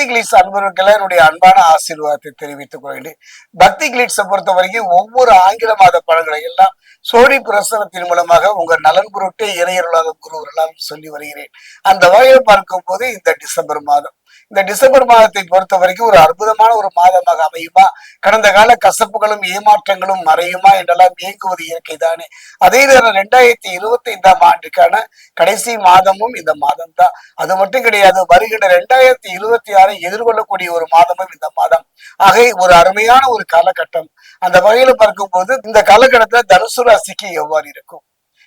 பக்தி கிளீட்ஸ் அன்பர்களுக்கு என்னுடைய அன்பான ஆசீர்வாதத்தை தெரிவித்துக் கொள்கிறேன். பக்தி கிளீட்ஸை பொறுத்த வரைக்கும் ஒவ்வொரு ஆங்கில மாத பழங்களை எல்லாம் சோழி பிரசனத்தின் மூலமாக உங்க நலன் பொருட்டே இறையருளாக குருவர்களால் சொல்லி வருகிறேன். அந்த வகையில் பார்க்கும் போது இந்த டிசம்பர் மாதம். இந்த டிசம்பர் மாதத்தை பொறுத்த வரைக்கும் ஒரு அற்புதமான ஒரு மாதமாக அமையுமா? கடந்த கால கசப்புகளும் ஏமாற்றங்களும் மறையுமா? என்றெல்லாம் இயங்குவது இயற்கை தானே அதே நேரம் ரெண்டாயிரத்தி இருபத்தி ஐந்தாம் ஆண்டுக்கான கடைசி மாதமும் இந்த மாதம் தான் அது மட்டும் கிடையாது வருகின்ற ரெண்டாயிரத்தி இருபத்தி ஆறு எதிர்கொள்ளக்கூடிய ஒரு மாதமும் இந்த மாதம். ஆகை ஒரு அருமையான ஒரு காலகட்டம். அந்த வகையில பார்க்கும்போது இந்த காலகட்டத்துல தனுசு ராசிக்கு எவ்வாறு இருக்கும்?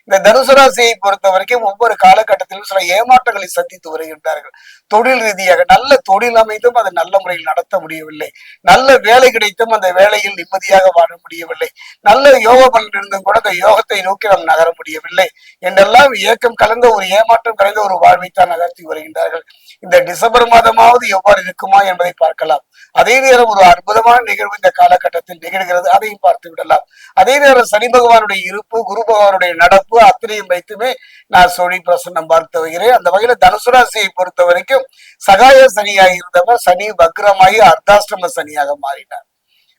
இந்த தனுசு ராசியை பொறுத்த வரைக்கும் ஒவ்வொரு காலகட்டத்திலும் சில ஏமாற்றங்களை சந்தித்து வருகின்றார்கள். தொழில் ரீதியாக நல்ல தொழில் அமைந்தும் அதை நல்ல முறையில் நடத்த முடியவில்லை. நல்ல வேலை கிடைத்தும் அந்த வேலையில் நிம்மதியாக வாழ முடியவில்லை. நல்ல யோக பலன் இருந்தும் கூட அந்த யோகத்தை நோக்கி நாம் நகர முடியவில்லை. என்றெல்லாம் ஏக்கம் கலந்த ஒரு ஏமாற்றம் கலந்த ஒரு வாழ்வைத்தான் நகர்த்தி வருகின்றார்கள். இந்த டிசம்பர் மாதமாவது எவ்வாறு இருக்குமா என்பதை பார்க்கலாம். அதே நேரம் ஒரு அற்புதமான நிகழ்வு இந்த காலகட்டத்தில் நிகழ்கிறது. அதையும் பார்த்து விடலாம். அதே நேரம் சனி பகவானுடைய இருப்பு குரு பகவானுடைய நடப்பு அத்தனையும் வைத்துமே நான் சோழி பிரசன்னம் பார்த்து வருகிறேன். அந்த வகையில தனுசு ராசியை பொறுத்த வரைக்கும் சகாய சனியாக இருந்தவர் சனி வக்ரமாகி அர்த்தாஷ்டம சனியாக மாறினார்.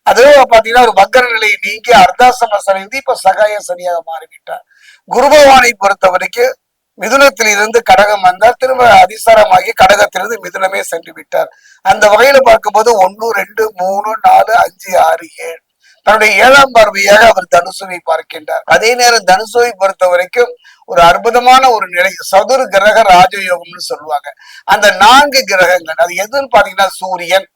அதுவே பாத்தீங்கன்னா ஒரு வக்கர நிலையை நீங்கி அர்த்தாசிரம சனி வந்து இப்ப சகாய சனியாக மாறிவிட்டார். குரு பகவானை பொறுத்த வரைக்கும் மிதுனத்திலிருந்து கடகம் வந்தார். திரும்ப அதிசாரமாகி கடகத்திலிருந்து மிதுனமே சென்று விட்டார். அந்த வகையில பார்க்கும்போது ஒன்னு ரெண்டு மூணு நாலு அஞ்சு ஆறு ஏழு. தன்னுடைய ஏழாம் பார்வையாக அவர் தனுசுவை பார்க்கின்றார். அதே நேரம் தனுசுவை பொறுத்த வரைக்கும் ஒரு அற்புதமான ஒரு நிலை சதுர் கிரக ராஜயோகம்னு சொல்லுவாங்க. அந்த நான்கு கிரகங்கள் அது எதுன்னு பாத்தீங்கன்னா சூரியன்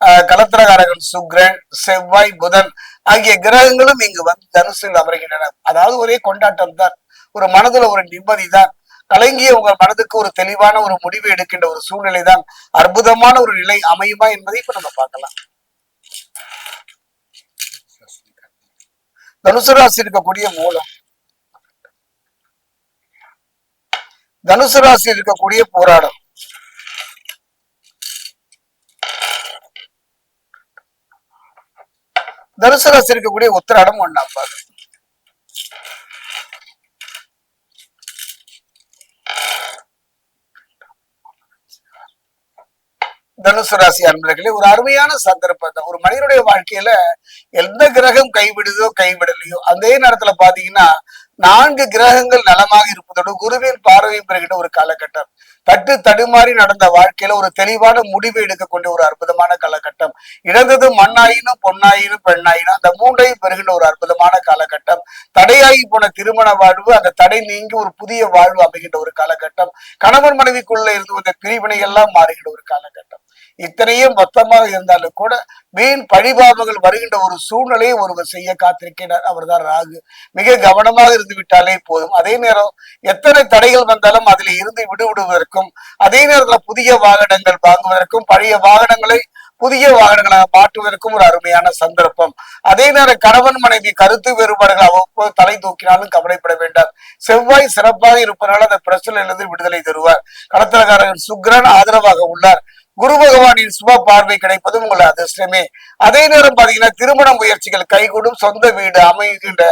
ஆஹ் கலத்திரகாரகன் சுக்ரன் செவ்வாய் புதன் ஆகிய கிரகங்களும் இங்கு வந்து தனுசில் அமர்கின்றன. அதாவது ஒரே கொண்டாட்டம் தான். ஒரு மனதுல ஒரு நிம்மதி தான். கலங்கிய உங்கள் மனதுக்கு ஒரு தெளிவான ஒரு முடிவு எடுக்கின்ற ஒரு சூழ்நிலை தான். அற்புதமான ஒரு நிலை அமையுமா என்பதை இப்ப நம்ம பார்க்கலாம். தனுசு ராசி இருக்கக்கூடிய மூலம். தனுசு ராசி இருக்கக்கூடிய போராடம். தனுசு ராசி இருக்கக்கூடிய உத்திராடம் ஒன்னாம் பாதம் தனுசு ராசி அன்பர்களே ஒரு அருமையான சந்தர்ப்பம் தான் ஒரு மனிதனுடைய வாழ்க்கையில எந்த கிரகம் கைவிடுதோ கைவிடலையோ அதே நேரத்துல பாத்தீங்கன்னா நான்கு கிரகங்கள் நலமாக இருப்பதோடு குருவின் பார்வையும் பெறுகின்ற ஒரு காலகட்டம். தட்டு தடுமாறி நடந்த வாழ்க்கையில ஒரு தெளிவான முடிவு எடுக்கக்கூடிய ஒரு அற்புதமான காலகட்டம். இழந்தது மண்ணாயினும் பொன்னாயினும் பெண்ணாயினும் அந்த மூன்றையும் பெறுகின்ற ஒரு அற்புதமான காலகட்டம். தடையாகி போன திருமண வாழ்வு அந்த தடை நீங்கி ஒரு புதிய வாழ்வு அமைகின்ற ஒரு காலகட்டம். கணவன் மனைவிக்குள்ள இருந்து வந்த பிரிவினை எல்லாம் மாறுகின்ற ஒரு காலகட்டம். இத்தனையும் மொத்தமாக இருந்தாலும் கூட மீன் பழிபாவங்கள் வருகின்ற ஒரு சூழ்நிலையை ஒருவர் செய்ய காத்திருக்கிறார். அவர்தான் ராகு. மிக கவனமாக இருந்து விட்டாலே போதும். அதே நேரம் எத்தனை தடைகள் வந்தாலும் அதில் இருந்து விடுவிடுவதற்கும் அதே நேரத்தில் புதிய வாகனங்கள் வாங்குவதற்கும் பழைய வாகனங்களை புதிய வாகனங்களாக மாற்றுவதற்கும் ஒரு அருமையான சந்தர்ப்பம். அதே நேரம் கணவன் மனைவி கருத்து வேறுபாடுகள் அவ்வப்போது தலை தூக்கினாலும் கவலைப்பட வேண்டாம். செவ்வாய் சிறப்பாக இருப்பதனால் அந்த பிரச்சனையிலிருந்து விடுதலை தருவார். கடத்தலக்காரர்கள் சுக்ரன் ஆதரவாக உள்ளார். குரு பகவானின் சுப பார்வை கிடைப்பதும் உங்கள் அதிர்ஷ்டமே. அதே நேரம் பாத்தீங்கன்னா திருமண முயற்சிகள் கைகூடும் சொந்த வீடு அமைகின்ற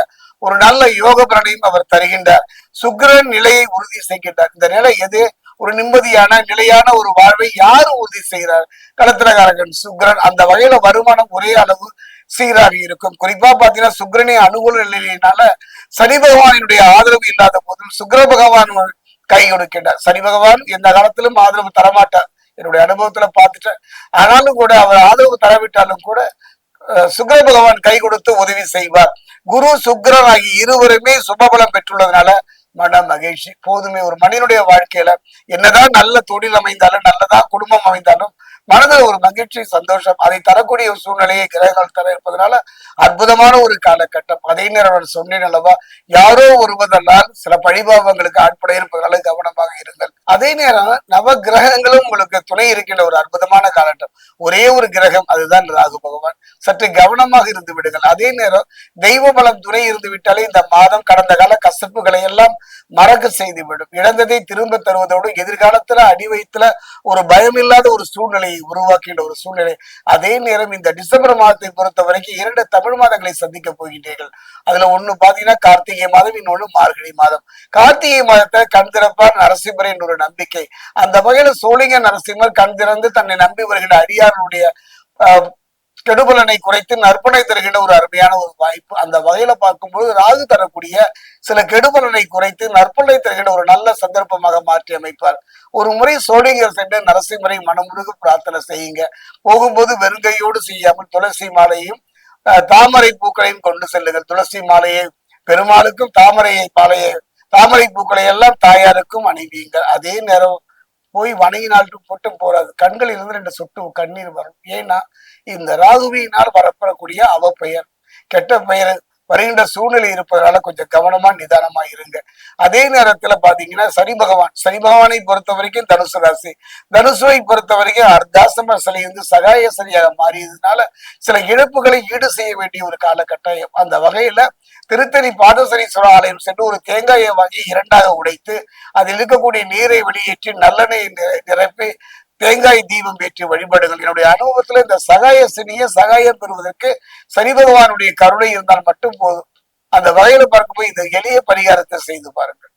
ஒரு நல்ல யோக பலனையும் அவர் தருகின்றார். சுக்கிரன் நிலையை உறுதி செய்கின்றார். இந்த நிலை எது? ஒரு நிம்மதியான நிலையான ஒரு வாழ்வை யார் உறுதி செய்கிறார்? கடத்திரகாரகன் சுக்கிரன் அந்த வகையில வருமானம் ஒரே அளவு சீராக இருக்கும். குறிப்பா பாத்தீங்கன்னா சுக்கிரனை அனுகூல நிலையினால சனி பகவானினுடைய ஆதரவு இல்லாத போதும் சுக்கிர பகவான் கை கொடுக்கின்றார் சனி பகவான் எந்த காலத்திலும் ஆதரவு தரமாட்டார். என்னுடைய அனுபவத்துல பார்த்துட்டேன். ஆனாலும் கூட அவர் ஆதரவு தரவிட்டாலும் கூட சுக்கர பகவான் கை கொடுத்து உதவி செய்வார். குரு சுக்கரன் ஆகிய இருவருமே சுபபலம் பெற்றுள்ளதுனால மன மகிழ்ச்சி. போதுமே ஒரு மனிதனுடைய வாழ்க்கையில என்னதான் நல்ல தொழில் அமைந்தாலும் நல்லதா குடும்பம் அமைந்தாலும் மனதில் ஒரு மகிழ்ச்சி சந்தோஷம் அதை தரக்கூடிய ஒரு சூழ்நிலையை கிரகங்கள் தர இருப்பதனால அற்புதமான ஒரு காலகட்டம். அதே நேரம் நான் சொன்னேன் அல்லவா யாரோ ஒருவதெல்லாம் சில பழிபாவங்களுக்கு ஆட்பட இருப்பதனால கவனமாக இருங்கள். அதே நேரம் நவ கிரகங்களும் உங்களுக்கு துணை இருக்கின்ற ஒரு அற்புதமான காலகட்டம். ஒரே ஒரு கிரகம் அதுதான் ராகு பகவான். சற்று கவனமாக இருந்து விடுங்கள். அதே நேரம் தெய்வ பலம் துணை இருந்து விட்டாலே இந்த மாதம் கடந்த கால கசப்புகளை எல்லாம் மறக்க செய்து விடும். இழந்ததை திரும்ப தருவதோடு எதிர்காலத்துல அடி வயிற்றுல ஒரு பயமில்லாத ஒரு சூழ்நிலையை உருவாக்கின்ற ஒரு சூழ்நிலை. அதே நேரம் இந்த டிசம்பர் மாதத்தை பொறுத்த வரைக்கும் இரண்டு தமிழ் மாதங்களை சந்திக்க போகின்றீர்கள். அதுல ஒண்ணு பாத்தீங்கன்னா கார்த்திகை மாதம் இன்னொன்னு மார்கழி மாதம். கார்த்திகை மாதத்தை கண் திறப்பார் நரசிம்மர் என்ற ஒரு நம்பிக்கை. அந்த வகையில சோழிங்க நரசிம்மர் கண் திறந்து தன்னை நம்பி வருகிற அடியாருடைய கெடுபலனை குறைத்து நற்பனை தருகின்ற ஒரு அருமையான ஒரு வாய்ப்பு. அந்த வகையில பார்க்கும்போது ராகு தரக்கூடிய சில கெடுபலனை குறைத்து நற்பனை தருகின்ற ஒரு நல்ல சந்தர்ப்பமாக மாற்றி அமைப்பார். ஒரு முறை சோழிங்கர் சென்று நரசிம்மரை மனமுருக பிரார்த்தனை செய்யுங்க. போகும்போது வெறுங்கையோடு செய்யாமல் துளசி மாலையும் அஹ், தாமரை பூக்களையும் கொண்டு செல்லுங்கள். துளசி மாலையை பெருமாளுக்கும் தாமரையை மாலையை தாமரை பூக்களை எல்லாம் தாயாருக்கும் அணிவியுங்கள். அதே நேரம் போய் வணங்கினால்ட்டு போட்டு போறாது. கண்களில் இருந்து ரெண்டு சொட்டு கண்ணீர் வரும். ஏன்னா இந்த ராகுவியினால் வரப்படக்கூடிய அவ பெயர் கெட்ட பெயர் வருகின்ற சூழ்நிலை இருப்பதனால கொஞ்சம் கவனமா நிதானமா இருங்க. அதே நேரத்துல பாத்தீங்கன்னா சனி பகவான். சனி பகவானை பொறுத்த வரைக்கும் தனுசு ராசி. தனுசுவை பொறுத்த வரைக்கும் அர்த்தாசம சிலை வந்து சகாய சனியாக மாறியதுனால சில இழப்புகளை ஈடு செய்ய வேண்டிய ஒரு காலகட்டாயம். அந்த வகையில திருத்தணி பாதசனீஸ்வர ஆலயம் சென்று ஒரு தேங்காயை வாங்கி இரண்டாக உடைத்து அதில் இருக்கக்கூடிய நீரை வெளியேற்றி நல்லெண்ணெய் நிரப்பி தேங்காய் தீபம் ஏற்றி வழிபாடுகள் என்னுடைய அனுபவத்துல இந்த சகாய சினிய சகாயம் பெறுவதற்கு சனி பகவானுடைய கருணை இருந்தால் மட்டும் போதும். அந்த வகையில பார்க்கும்போது இந்த எளிய பரிகாரத்தை செய்து பாருங்கள்.